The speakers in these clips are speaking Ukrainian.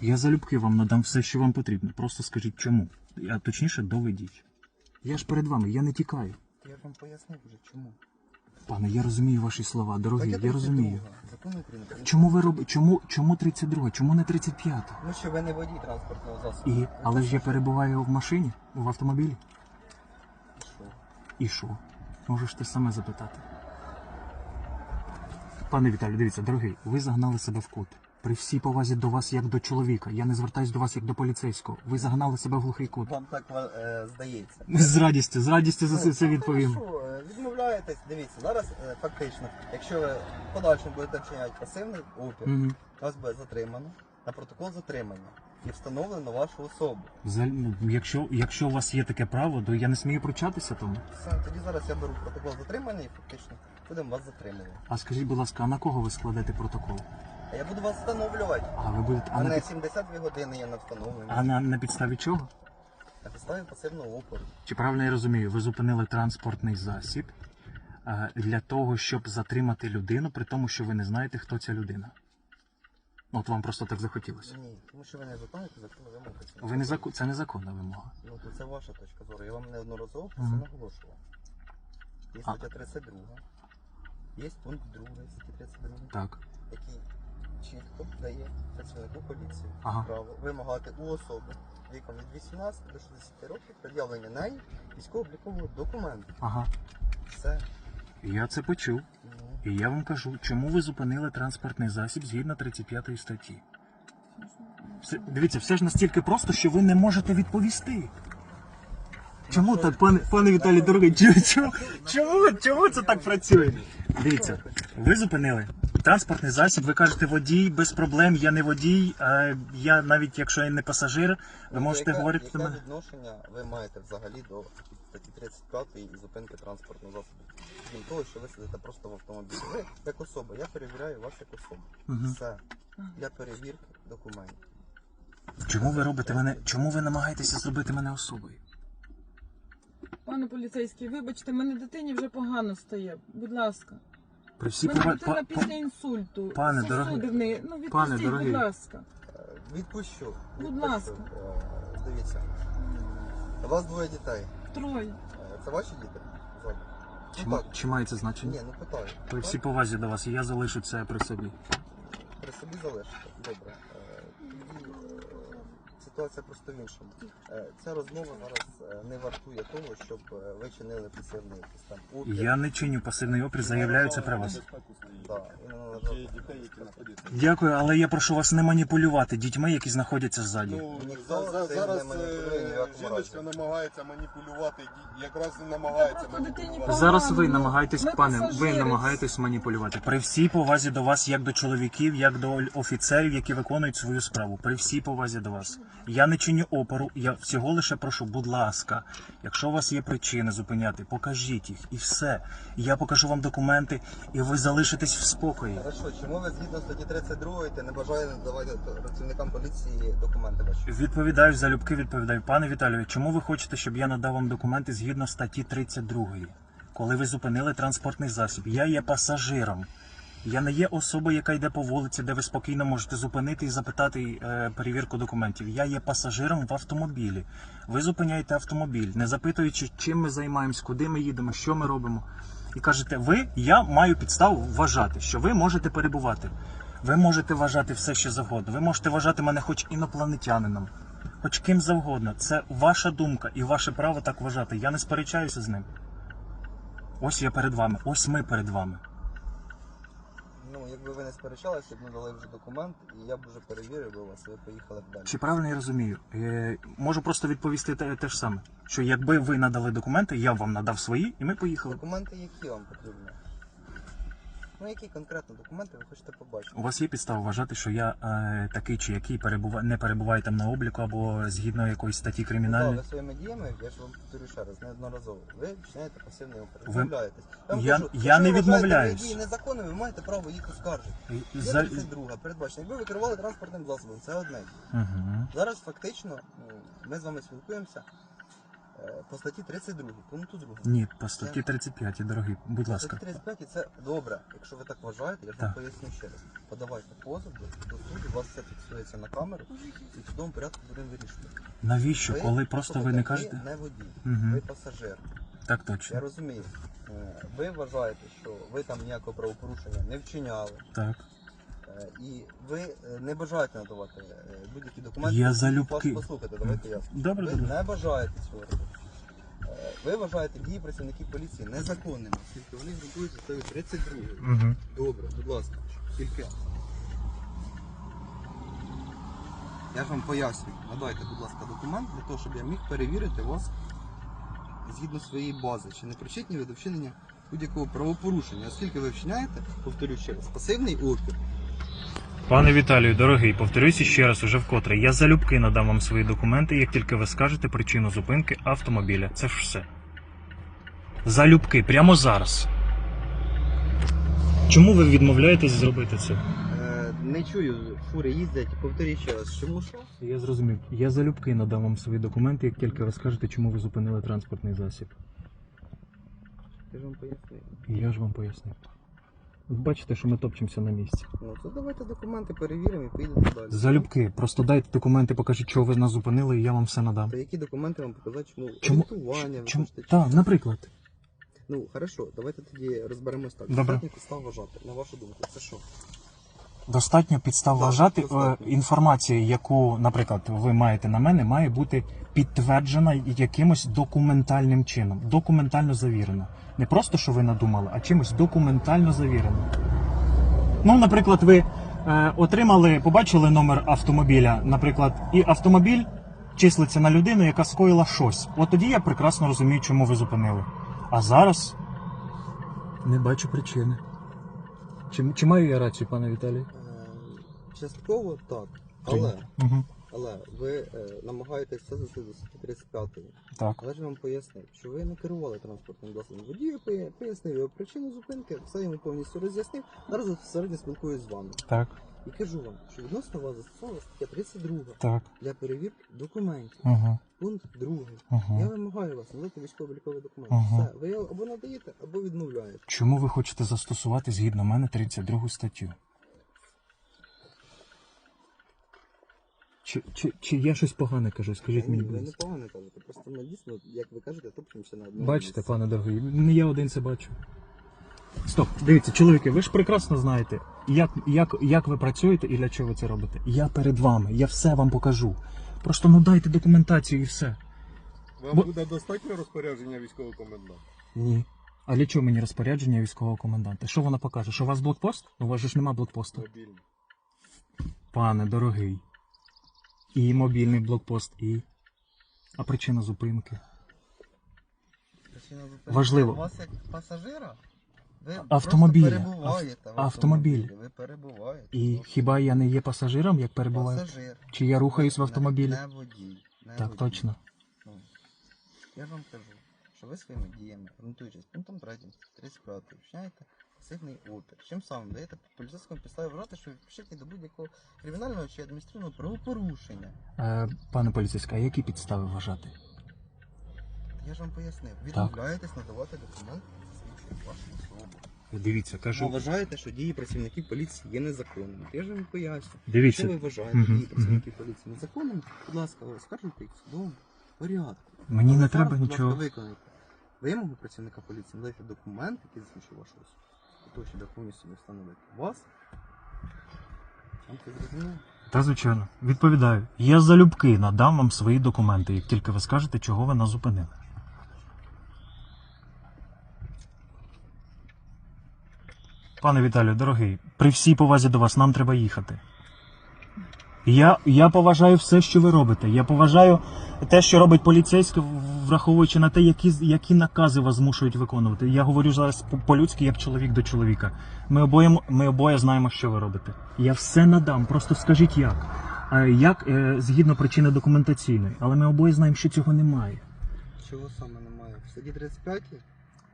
Я залюбки вам надам все, що вам потрібно. Просто скажіть чому. А точніше, доведіть. Я ж перед вами, я не тікаю. Я вам пояснив вже чому. Пане, я розумію ваші слова, дорогі, я розумію. Чому ви робите? Чому, чому 32? Чому не 35? Ну що ви не водій транспортного засобу. І, але ж я перебуваю в машині, в автомобілі. І що? І що? Можеш ти саме запитати. Пане Віталію, дивіться, дорогий, ви загнали себе в кут. При всій повазі до вас як до чоловіка. Я не звертаюсь до вас як до поліцейського. Ви загнали себе в глухий кут. Вам так е, здається. З радістю, з радістю за це, це Ну, відповім. та е, Відмовляєтесь, дивіться, зараз е, фактично, якщо ви подальшому будете вчиняти пасивний опір, Мгм. вас буде затримано на протокол затримання і встановлено вашу особу. Взагалі, ну, Якщо, якщо у вас є таке право, то я не смію пручатися тому. Все, тоді зараз я беру протокол затримання і фактично будемо вас затримувати. А скажіть, будь ласка, а на кого ви складете протокол? А я буду вас встановлювати. А ви будете. А А на, не під... 72 години я на встановленні. а на, на підставі чого? На підставі пасивного опору. Чи правильно я розумію, ви зупинили транспортний засіб е, для того, щоб затримати людину, при тому, що ви не знаєте, хто ця людина? От вам просто так захотілося. Ні, тому що ви не виконуєте законну вимогу. Ви не зако... Це незаконна вимога. Ну, то це ваша точка зору. Я вам неодноразово про це Мгм. наголошував. Є А. стаття 32, є пункт 2 статті 32, Так. який чітко дає працівнику поліції Ага. право вимагати у особи віком від 18 до 60 років пред'явлення неї військово-облікового документу. Ага. Все. Я це почув. Ну, І я вам кажу, чому ви зупинили транспортний засіб згідно 35 статті. Все, дивіться, все ж настільки просто, що ви не можете відповісти. Чому так, пане, пане Віталій, дорогий, чому, чому, чому, чому це так працює? Дивіться, ви зупинили транспортний засіб, ви кажете водій, без проблем, я не водій, а я навіть якщо я не пасажир, ви можете яке- говорити яке до мене. відношення ви маєте взагалі до статті 35 і зупинки транспортного засобу? Крім того, що ви сидите просто в автомобілі. Ви як особа, я перевіряю вас як особу. Мгм. Все. Для перевірки документів. Чому ви робите мене? Чому ви намагаєтеся зробити мене особою? Пане поліцейський, вибачте, мене дитині вже погано стає. Будь ласка. При всій Мене пова- дитина па- після інсульту. пане Сосуди дорогий. в неї. Ну, відпустіть, Пане дорогий. будь ласка. Е, Відпущу. Будь відпущу. ласка. Е, Дивіться. У вас двоє дітей. Троє. Е, Це ваші діти? Згодом. Чи, Ну так. чи має це значення? Ні, ну питаю. При всій повазі до вас, і я залишу це при собі. При собі залишите. Добре. Ситуація просто в іншому. Е, Ця розмова зараз е, не вартує того, щоб е, ви чинили пасивний якийсь там опір. Я не чиню пасивний опір, заявляю це при вас. Да, і дітей, які знаходяться. Дякую, але я прошу вас не маніпулювати дітьми, які знаходяться ззаді. Ну, за- за- цим зараз не маніпулює ні в якому жіночка намагається маніпулювати, ді- якраз і намагається Просто дитині маніпулювати. Зараз ви намагаєтесь, ми пане, ви пасажири. намагаєтесь маніпулювати. При всій повазі до вас, як до чоловіків, як до офіцерів, які виконують свою справу. При всій повазі до вас. Я не чиню опору, я всього лише прошу, будь ласка, якщо у вас є причини зупиняти, покажіть їх і все. Я покажу вам документи, і ви залишитесь в спокої. Хорошо, чому ви згідно статті 32 ти не бажаєте надавати працівникам поліції документи ваші? Відповідаю залюбки, відповідаю. Пане Віталію, чому ви хочете, щоб я надав вам документи згідно статті 32, коли ви зупинили транспортний засіб? Я є пасажиром. Я не є особа, яка йде по вулиці, де ви спокійно можете зупинити і запитати е, перевірку документів. Я є пасажиром в автомобілі. Ви зупиняєте автомобіль, не запитуючи, чим ми займаємось, куди ми їдемо, що ми робимо. І кажете, ви, я маю підставу вважати, що ви можете перебувати. Ви можете вважати все, що завгодно. Ви можете вважати мене хоч інопланетянином, хоч ким завгодно. Це ваша думка і ваше право так вважати. Я не сперечаюся з ним. Ось я перед вами, ось ми перед вами. Якби ви не сперечалися, б надали вже документ, і я б вже перевірив би вас, ви поїхали б далі. Чи правильно я розумію? Е, можу просто відповісти те, те ж саме. Що якби ви надали документи, я б вам надав свої, і ми поїхали. Документи, які вам потрібні? Ну, які конкретно документи ви хочете побачити? У вас є підстава вважати, що я е, такий чи який перебува... не перебуває там на обліку або згідно якоїсь статті Ну, кримінальної. ви своїми діями, я ж вам повторю ще раз, неодноразово. Ви опір. Ви- Відмовляєтесь. вам Я- кажу, я не ви відмовляюсь. дії незаконними, ви маєте право їх оскаржити. Є За... 32 передбачено. Якби ви керували транспортним засобом, це одне. Угу. Зараз фактично ну, ми з вами спілкуємося По статті 32, пункту 2. Ні, по статті 35, дорогий, будь ласка. статті 35 і це добре. Якщо ви так вважаєте, я ж вам поясню ще раз. Подавайте позов до, суду, у вас все фіксується на камеру, і в судовому порядку будемо вирішувати. Навіщо? Ви, Коли просто ви не кажете? Ви не водій, Мгм. ви пасажир. Так точно. Я розумію. Е, Ви вважаєте, що ви там ніякого правопорушення не вчиняли. Так. Е, І ви е, не бажаєте надавати е, будь-які документи. Я залюбки. Послухайте, давайте я. Добре, Ви добре. не бажаєте цього робити. Ви вважаєте дії працівників поліції незаконними, оскільки вони грунтуються статтею 32. Угу. Добре, будь ласка, тільки. Я ж вам пояснюю. Надайте, будь ласка, документ для того, щоб я міг перевірити вас згідно своєї бази, чи не причетні ви до вчинення будь-якого правопорушення, оскільки ви вчиняєте, повторюю ще раз, пасивний опір. Пане Віталію, дорогий, повторюся ще раз уже вкотре. Я залюбки надам вам свої документи, як тільки ви скажете причину зупинки автомобіля. Це ж все. Залюбки, прямо зараз. Чому ви відмовляєтесь зробити це? Е, не чую, фури їздять, повторюю ще раз, чому що? Я зрозумів. Я залюбки надам вам свої документи, як тільки ви скажете, чому ви зупинили транспортний засіб. Я ж вам пояснюю. І я ж вам поясню. Бачите, що ми топчемося на місці. Ну, то давайте документи перевіримо і поїдемо далі. Залюбки, просто дайте документи, покажіть, чого ви нас зупинили, і я вам все надам. Та які документи вам показати, чому, Чому? орієнтування, ви Чому? хочете, чи- Так, наприклад. Ну, хорошо, давайте тоді розберемось так. Добре. Достатньо підстав вважати, на вашу думку, це що? Достатньо підстав Так, вважати. достатньо. е, Інформація, яку, наприклад, ви маєте на мене, має бути підтверджена якимось документальним чином. Документально завірена. Не просто, що ви надумали, а чимось документально завірено. Ну, наприклад, ви е, отримали, побачили номер автомобіля, наприклад, і автомобіль числиться на людину, яка скоїла щось. От тоді я прекрасно розумію, чому ви зупинили. А зараз не бачу причини. Чи, чи маю я рацію, пане Віталій? Частково так. Але, Угу. але ви е, намагаєтесь все засити до статті 35. Так. Але ж я вам пояснив, що ви не керували транспортним засобом. Водію поя- пояснив його причину зупинки, все йому повністю роз'яснив. Зараз середньо спілкуюсь з вами. Так, І кажу вам, що відносно вас застосована стаття 32 так. для перевірки документів. Угу. Пункт 2. Угу. Я вимагаю вас надати військово-обліковий документ. Ага. Все, ви його або надаєте, або відмовляєте. Чому ви хочете застосувати згідно мене 32 статтю? Чи, чи, чи я щось погане кажу? Скажіть Ні, мені, будь не ласка. погано кажете. Просто ми дійсно, як ви кажете, топчемося на одному. Бачите, місці. пане дорогий, не я один це бачу. Стоп, дивіться, чоловіки, ви ж прекрасно знаєте, як, як, як ви працюєте і для чого ви це робите. Я перед вами, я все вам покажу. Просто ну дайте документацію і все. Вам Бо- буде достатньо розпорядження військового коменданта? Ні. А для чого мені розпорядження військового коменданта? Що вона покаже? Що у вас блокпост? У вас же ж нема блокпосту. Мобільний. Пане дорогий. І мобільний блокпост, і. А причина зупинки. Причина зупинки Важливо. У вас як пасажира? Ви Автомобіля. просто перебуваєте в автомобіль. Ви перебуваєте. І хіба я не є пасажиром, як перебуваю? Пасажир. Чи я рухаюсь в автомобілі? Не водій. Не Так, водій. точно. Ну, Я ж вам кажу, що ви своїми діями, ґрунтуючись пунктом 3, 35, вчиняєте пасивний опір. Чим самим даєте поліцейському підставі вважати, що ви причетні до будь-якого кримінального чи адміністративного правопорушення. Е, пане поліцейська, а які підстави вважати? Я ж вам пояснив. Відмовляєтесь надавати документи, які засвідчують вашу особу. Дивіться, Ви вважаєте, що дії працівників поліції є незаконними. Я ж вам поясню. Якщо ви вважаєте Мгм, дії працівників поліції незаконними, будь ласка, оскаржуйте їх в судовому порядку. Мені Але не треба ласка, нічого. виконайте вимогу працівника поліції, надайте документ, який засвідчує вашу особу. Для того, повністю не встановити вас. Та звичайно, відповідаю. Я залюбки надам вам свої документи, як тільки ви скажете, чого ви нас зупинили. Пане Віталію, дорогий, при всій повазі до вас нам треба їхати. Я, я поважаю все, що ви робите. Я поважаю те, що робить поліцейський, враховуючи на те, які, які накази вас змушують виконувати. Я говорю зараз по- по-людськи, як чоловік до чоловіка. Ми обоє, ми обоє знаємо, що ви робите. Я все надам, просто скажіть як. Як е, згідно причини документаційної, але ми обоє знаємо, що цього немає. Чого саме немає? В статті 35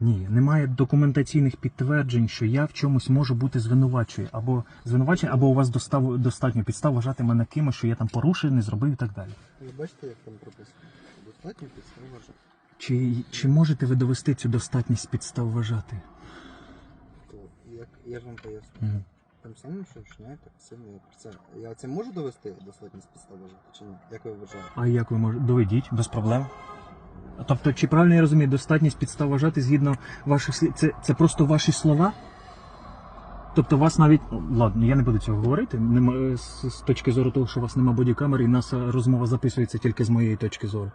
Ні, немає документаційних підтверджень, що я в чомусь можу бути звинувачую, або звинувачений, або у вас достав, достатньо підстав вважати мене кимось, що я там порушив, не зробив і так далі. ви бачите, як там прописано? Достатньо підстав вважати. Чи, чи можете ви довести цю достатність підстав вважати? То, як я ж вам поясню. Мгм. Тим самим, що пасивний опір. Це я це можу довести достатність підстав вважати чи ні? Як ви вважаєте? А як ви можете? Доведіть, без проблем. Тобто, чи правильно я розумію, достатність підстав вважати згідно ваших слів. Це, це просто ваші слова? Тобто, вас навіть. О, Ладно, я не буду цього говорити. Нема, з, з точки зору того, що у вас нема бодікамери, і нас е, розмова записується тільки з моєї точки зору.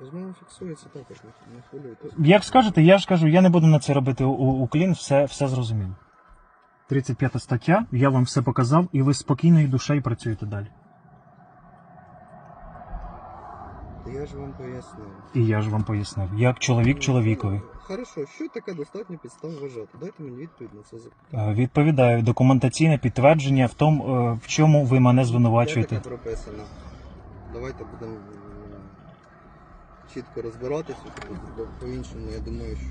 Розмова фіксується також, не, не хвилюйте. Як скажете, я ж кажу, я не буду на це робити у, у клін, все, все зрозумів. 35 стаття, я вам все показав, і ви спокійною душею працюєте далі. Та я ж вам пояснив. І я ж вам пояснив, як чоловік чоловікові. Хорошо, що таке достатньо підстав вважати? Дайте мені відповідь на це запитання. Е, Відповідаю, документаційне підтвердження в тому, е, в чому ви мене Де звинувачуєте. таке прописано? Давайте будемо м, чітко розбиратися, бо по-іншому, я думаю, що...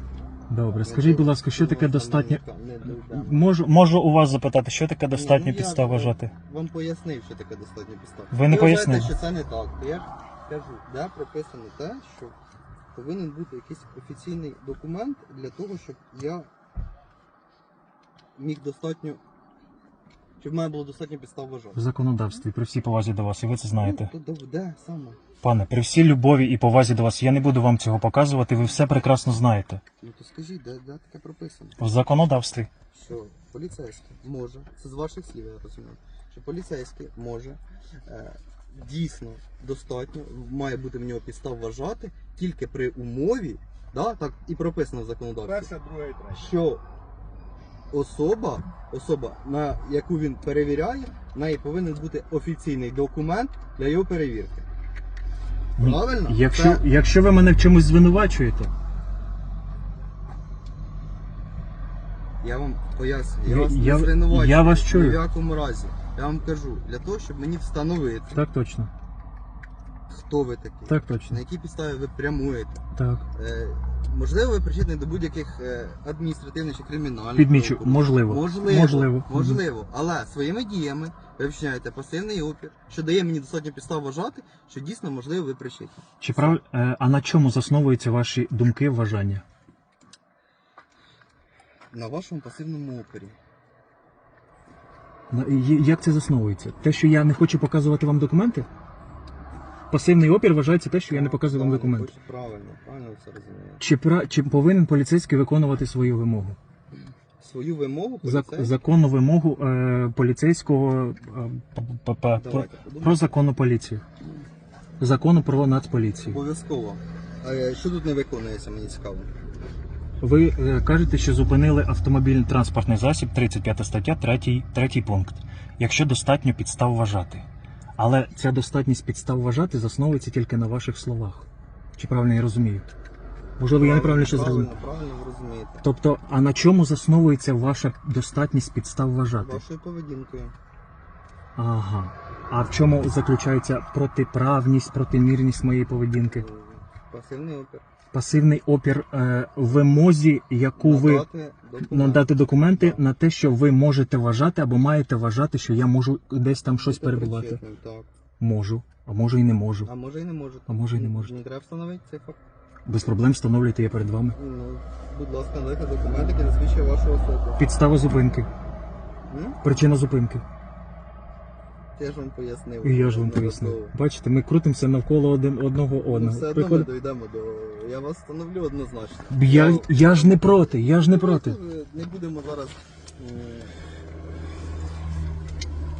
Добре, скажіть, будь ласка, що таке достатньо. Можу, можу у вас запитати, що таке достатньо Ну, я підстав вважати? Вам пояснив, що таке достатньо підстав. Ви не вважаєте, пояснили. що це не так. То я кажу, де прописано те, що повинен бути якийсь офіційний документ для того, щоб я міг достатньо. Щоб в мене було достатньо підстав вважати. В законодавстві, при всій повазі до вас, і ви це знаєте. Ну, то де- де саме? Пане, при всій любові і повазі до вас, я не буду вам цього показувати, ви все прекрасно знаєте. Ну то скажіть, де, де таке прописано? В законодавстві. Що поліцейський може, це з ваших слів, я розумію, що поліцейський може е, дійсно достатньо, має бути в нього підстав вважати тільки при умові, да, так і прописано в законодавстві, Перша, друга і третя. що особа, особа, на яку він перевіряє, в неї повинен бути офіційний документ для його перевірки. Правильно? Якщо, Це- якщо ви мене в чомусь звинувачуєте, Я вам пояснюю, я Я- вас я- не звинувачую. я вас чую. Ні в якому разі. Я вам кажу, для того, щоб мені встановити, так точно. хто ви такий, Так точно. на якій підставі ви прямуєте. Так. Е, можливо, ви причетні до будь-яких е, адміністративних чи кримінальних. Підмічу, правопорушень. можливо. Можливо, Можливо. можливо. Але своїми діями ви вчиняєте пасивний опір, що дає мені достатньо підстав вважати, що дійсно можливо ви причетні. Чи прав... е, А на чому засновуються ваші думки, вважання? На вашому пасивному опорі. І- Як це засновується? Те, що я не хочу показувати вам документи? Пасивний опір вважається те, що я не показую вам документи. Правильно, правильно це розумієте. Чи, пра... чи повинен поліцейський виконувати свою вимогу? Свою вимогу Зак... поліцейський- Законну вимогу е, поліцейського е, п- п- п- про... Давайте, подумайте. про законну поліцію. Закону про нацполіцію. Обов'язково. А е, що тут не виконується, мені цікаво. Ви е, кажете, що зупинили автомобільний транспортний засіб, 35 стаття, 3, 3 пункт. Якщо достатньо підстав вважати. Але ця достатність підстав вважати засновується тільки на ваших словах. Чи правильно я розумію? Можливо, я неправильно ще зрозумів. Правильно, правильно ви розумієте. Тобто, а на чому засновується ваша достатність підстав вважати? Вашою поведінкою. Ага. А в чому заключається протиправність, протимірність моєї поведінки? Пасивний опір. Пасивний опір е, вимозі, яку ви Надати документ. надати документи на те, що ви можете вважати або маєте вважати, що я можу десь там щось Бути перебувати. причетним, Так. Можу, а може і не можу. А може і не можете. А може і не можете. Не треба встановити цей факт. Без проблем встановлюйте я перед вами. Ну, будь ласка, надайте документ, який засвідчує вашу особу. Підстава зупинки, М? причина зупинки. Я ж вам пояснив. І я ж вам пояснив. Бачите, ми крутимося навколо один одного Ну, одного. все одно ми дійдемо до. Я вас встановлю однозначно. Я, я ж не проти, я ж не проти. Давайте Не будемо зараз м,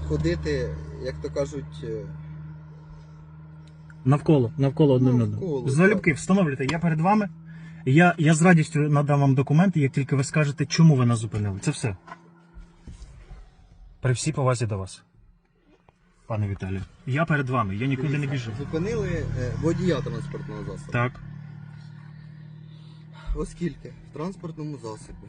ходити, як то кажуть, е, Навколо, навколо один Навколо, одного. Залюбки, встановлюйте, я перед вами. Я, я з радістю надам вам документи, як тільки ви скажете, чому ви нас зупинили. Це все. При всій повазі до вас. Пане Віталію. Я перед вами, я нікуди не біжу. зупинили е, водія транспортного засобу. Так. Оскільки в транспортному засобі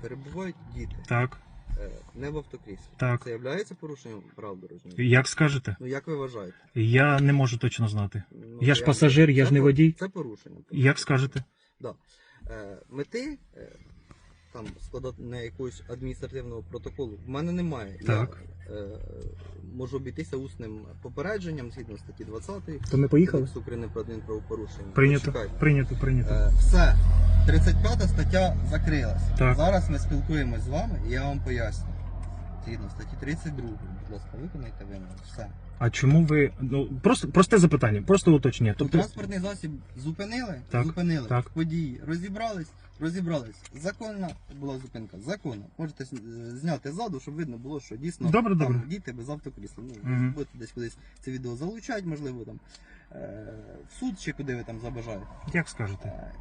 перебувають діти, Так. е, не в автокріслі. Так. Це є порушенням прав дорожнього? Як скажете? Ну як ви вважаєте? Я не можу точно знати. Ну, Я ж пасажир, я це ж не водій. Це порушення. Як скажете? Да. Е, мети е, там складати не якогось адміністративного протоколу. В мене немає. Так. Я е, можу обійтися усним попередженням згідно статті 20 То ми поїхали? Кодексу України про адмінправопорушення. Прийнято, Почекайте. прийнято, прийнято. Е, все. 35 стаття закрилась. Так. Зараз ми спілкуємось з вами і я вам поясню. Згідно статті 32, будь ласка, виконайте вимогу. Все. А чому ви. Ну, просто просте запитання, просто уточнення. Тобто транспортний засіб зупинили, Так, зупинили так. події, розібрались, розібрались. Законна була зупинка, законна. Можете с- е, зняти ззаду, щоб видно було, що дійсно Добре, там добре. діти без автокрісла. Ну, Мгм. будете десь кудись це відео залучати, можливо, там е, в суд чи куди ви там забажаєте. як скажете? Е,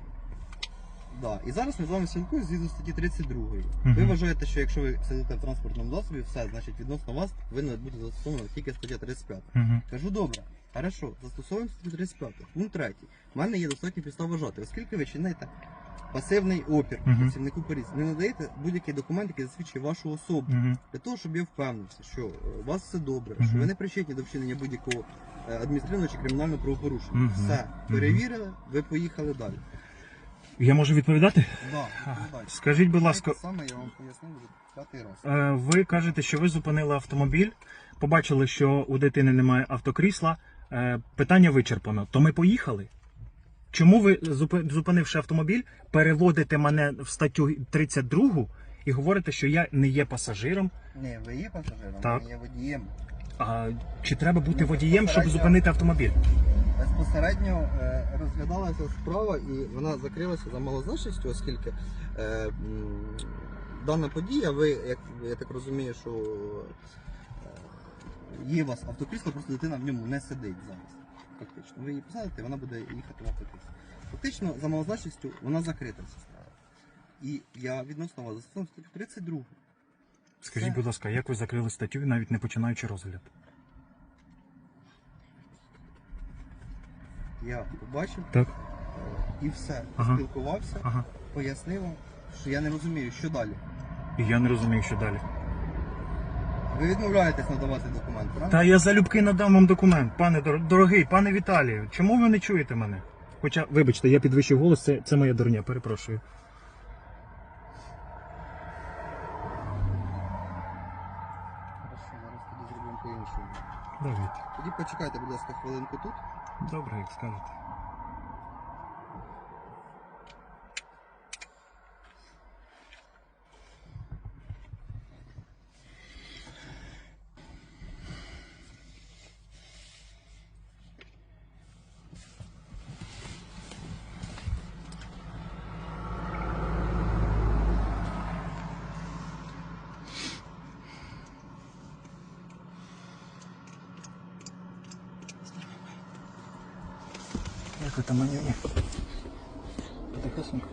Да. І зараз ми з вами спілкуємося згідно статті 32. Мгм. Ви вважаєте, що якщо ви сидите в транспортному засобі, все, значить відносно вас повинна бути застосована тільки стаття 35. Угу. Кажу, добре, хорошо, застосовуємо статтю 35. Пункт 3. У мене є достатньо підстав вважати, оскільки ви чинаєте пасивний опір Мгм. працівнику поліції, не надаєте будь-який документ, який засвідчує вашу особу. Угу. Для того, щоб я впевнився, що е, у вас все добре, Мгм. що ви не причетні до вчинення будь-якого е, адміністративного чи кримінального правопорушення. Мгм. Все, Мгм. перевірили, ви поїхали далі. Я можу відповідати? Да, відповідайте. Скажіть, будь ласка, саме я вам пояснив вже п'ятий раз. е, ви кажете, що ви зупинили автомобіль, побачили, що у дитини немає автокрісла. е, Питання вичерпано. То ми поїхали? Чому ви, зупи- зупинивши автомобіль, переводите мене в статтю 32 і говорите, що я не є пасажиром? Ні, ви є пасажиром, Так. ви є водієм. А чи треба бути водієм, щоб зупинити автомобіль? Безпосередньо е, розглядалася справа і вона закрилася за малозначністю, оскільки е, дана подія, ви, як я так розумію, що е, є у вас автокрісло, просто дитина в ньому не сидить зараз. Фактично. Ви її посадите, вона буде їхати в автокрісло. Фактично, за малозначністю вона закрита ця справа. І я відносно вас застосовую статтю 32. Скажіть, будь ласка, як ви закрили статтю, навіть не починаючи розгляд? Я побачив Так. е, і все. Ага. Спілкувався, Ага. пояснив вам, що я не розумію, що далі. І я не розумію, що далі. Ви відмовляєтесь надавати документ, правильно? Та я залюбки надам вам документ, пане дор- дорогий, пане Віталію. Чому ви не чуєте мене? Хоча, вибачте, я підвищив голос, це, це моя дурня, перепрошую. Давайте. Тоді почекайте, будь ласка, хвилинку тут. Добре, як скажете. Як ви там мені? Тихесенько.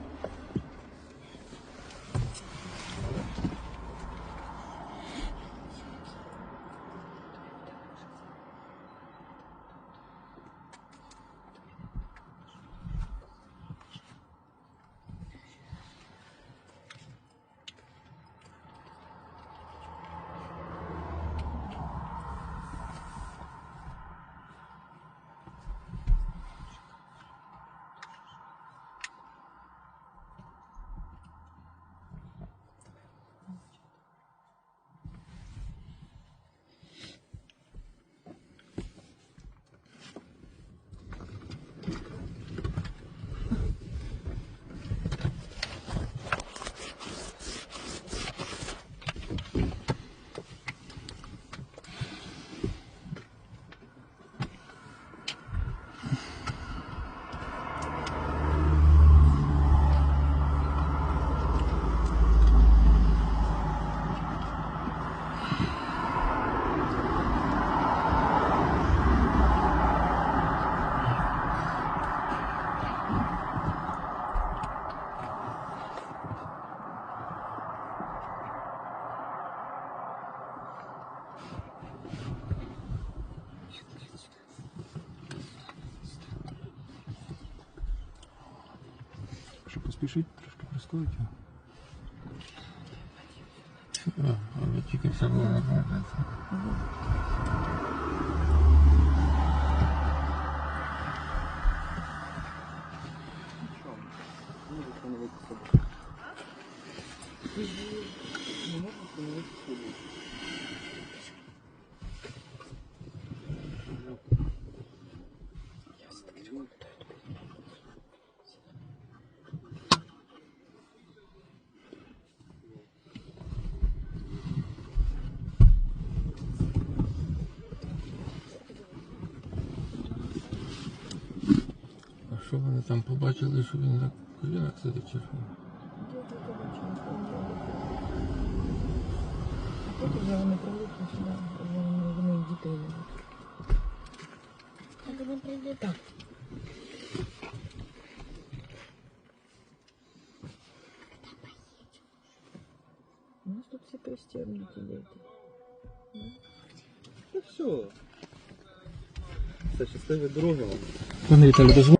Що поспішить, трошки прискорить його. Але тільки все було нормально. Що? Ну, Що вони там побачили, що він на колінах сидить чи що? А потім вже вони привикли сюди, вже вони, вони і дітей ведуть. А коли прийде Так. У нас тут всі пристегнуті діти. Ну все. Все, щасливі дороги вам. Пане Віталій, дозвольте.